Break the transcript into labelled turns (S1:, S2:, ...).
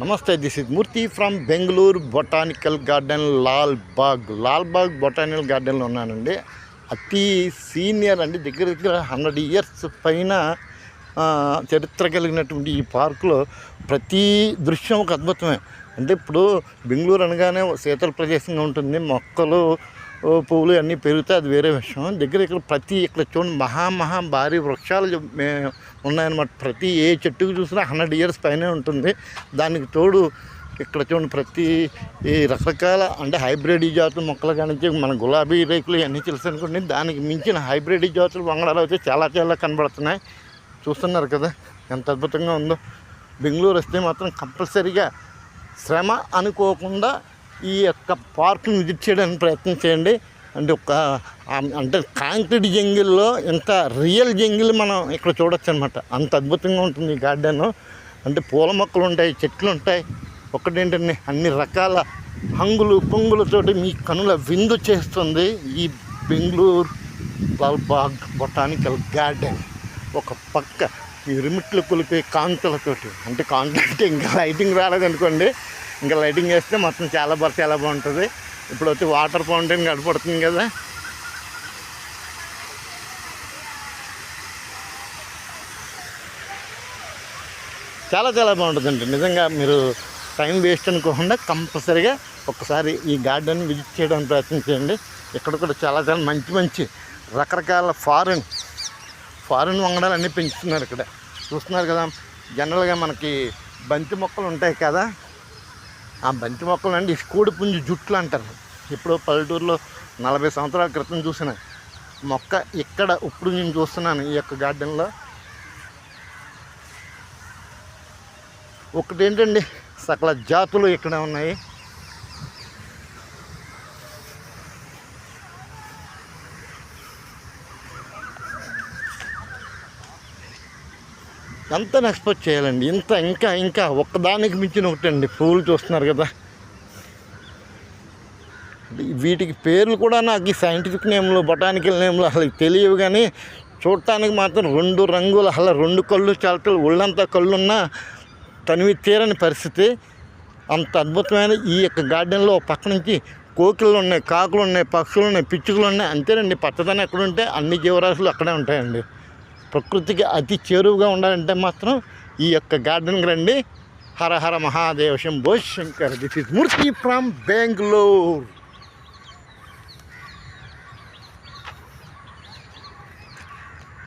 S1: నమస్తే this is Murthy from Bengaluru botanical garden Lal Bagh. Lal Bagh botanical గార్డెన్లో ఉన్నానండి. అతి సీనియర్ అండి దగ్గర దగ్గర హండ్రెడ్ ఇయర్స్ పైన చరిత్ర కలిగినటువంటి ఈ పార్కులో ప్రతి దృశ్యం ఒక అద్భుతమే. అంటే ఇప్పుడు బెంగళూరు అనగానే శీతల ప్రదేశంగా ఉంటుంది. మొక్కలు పువ్వులు అన్నీ పెరుగుతాయి అది వేరే విషయం. దగ్గర ఇక్కడ ప్రతి ఇక్కడ చూడండి మహా మహా భారీ వృక్షాలు మే- ఉన్నాయన్నమాట. ప్రతి ఏ చెట్టుకు చూసినా హండ్రెడ్ ఇయర్స్ పైనే ఉంటుంది. దానికి తోడు ఇక్కడ చూడండి ప్రతి ఈ రకరకాల అంటే హైబ్రిడ్ జాతుల మొక్కలు కానీ మన గులాబీ రేకులు ఇవన్నీ తెలుసు అనుకోండి దానికి మించిన హైబ్రిడ్ జాతులు వంగడాలు అయితే చాలా చాలా కనబడుతున్నాయి. చూస్తున్నారు కదా ఎంత అద్భుతంగా ఉందో. బెంగళూరు వస్తే మాత్రం కంపల్సరీగా శ్రమ అనుకోకుండా ఈ యొక్క పార్క్ని విజిట్ చేయడానికి ప్రయత్నం చేయండి. అంటే ఒక అంటే కాంక్రీట్ జంగిల్లో ఎంత రియల్ జంగిల్ మనం ఇక్కడ చూడొచ్చు అనమాట అంత అద్భుతంగా ఉంటుంది ఈ గార్డెన్. అంటే పూల మొక్కలు ఉంటాయి చెట్లు ఉంటాయి. ఒకటేంటండి అన్ని రకాల హంగులు పొంగులతోటి మీ కనుల విందు చేస్తుంది ఈ బెంగళూరు లాల్బాగ్ బొటానికల్ గార్డెన్. ఒక పక్క ఈ రిమిట్లు కొలిపే కాంతులతోటి. అంటే కాంక్రీట్ ఇంకా లైటింగ్ రాలేదనుకోండి ఇంకా లైటింగ్ వేస్తే మొత్తం చాలా బాగా చాలా బాగుంటుంది. ఇప్పుడు వచ్చి వాటర్ ఫౌంటైన్ కనపడుతుంది కదా. చాలా చాలా బాగుంటుందండి. నిజంగా మీరు టైం వేస్ట్ అనుకోకుండా కంపల్సరీగా ఒకసారి ఈ గార్డెన్ విజిట్ చేయడానికి ప్రయత్నించండి ఇక్కడ కూడా చాలా చాలా మంచి మంచి రకరకాల ఫారెన్ ఫారెన్ వంగడాలు అన్నీ పెంచుతున్నారు ఇక్కడ. చూస్తున్నారు కదా జనరల్గా మనకి బంతి మొక్కలు ఉంటాయి కదా. ఆ బంతి మొక్కలు అండి కోడి పుంజు జుట్లు అంటారు. ఇప్పుడు పల్లెటూరులో నలభై సంవత్సరాల క్రితం చూసిన మొక్క ఇక్కడ ఇప్పుడు నేను చూస్తున్నాను ఈ యొక్క గార్డెన్లో. ఒకటేంటండి సకల జాతులు ఇక్కడ ఉన్నాయి. ఎంత ఎక్స్పెక్ట్ చేయాలండి. ఇంత ఇంకా ఇంకా ఒక్కదానికి మించిన ఒకటండి. పూలు చూస్తున్నారు కదా. వీటికి పేర్లు కూడా నాకు ఈ సైంటిఫిక్ నేమ్లు బొటానికల్ నేమ్లు అసలు తెలియవు కానీ చూడటానికి మాత్రం రెండు రంగులు అసలు రెండు కళ్ళు చాలతలు ఒళ్ళంతా కళ్ళున్నా తనివి తీరని పరిస్థితి. అంత అద్భుతమైన ఈ యొక్క గార్డెన్లో పక్క నుంచి కోకిళ్ళు ఉన్నాయి కాకులు ఉన్నాయి పక్షులు ఉన్నాయి పిచ్చుకలు ఉన్నాయి. అంతేనండి పచ్చదనం ఎక్కడుంటే అన్ని జీవరాశులు అక్కడే ఉంటాయండి. ప్రకృతికి అతి చేరువుగా ఉండాలంటే మాత్రం ఈ యొక్క గార్డెన్కి రండి. Hara Hara Mahadeva Shambho Shankar. This is Murthy from Bengaluru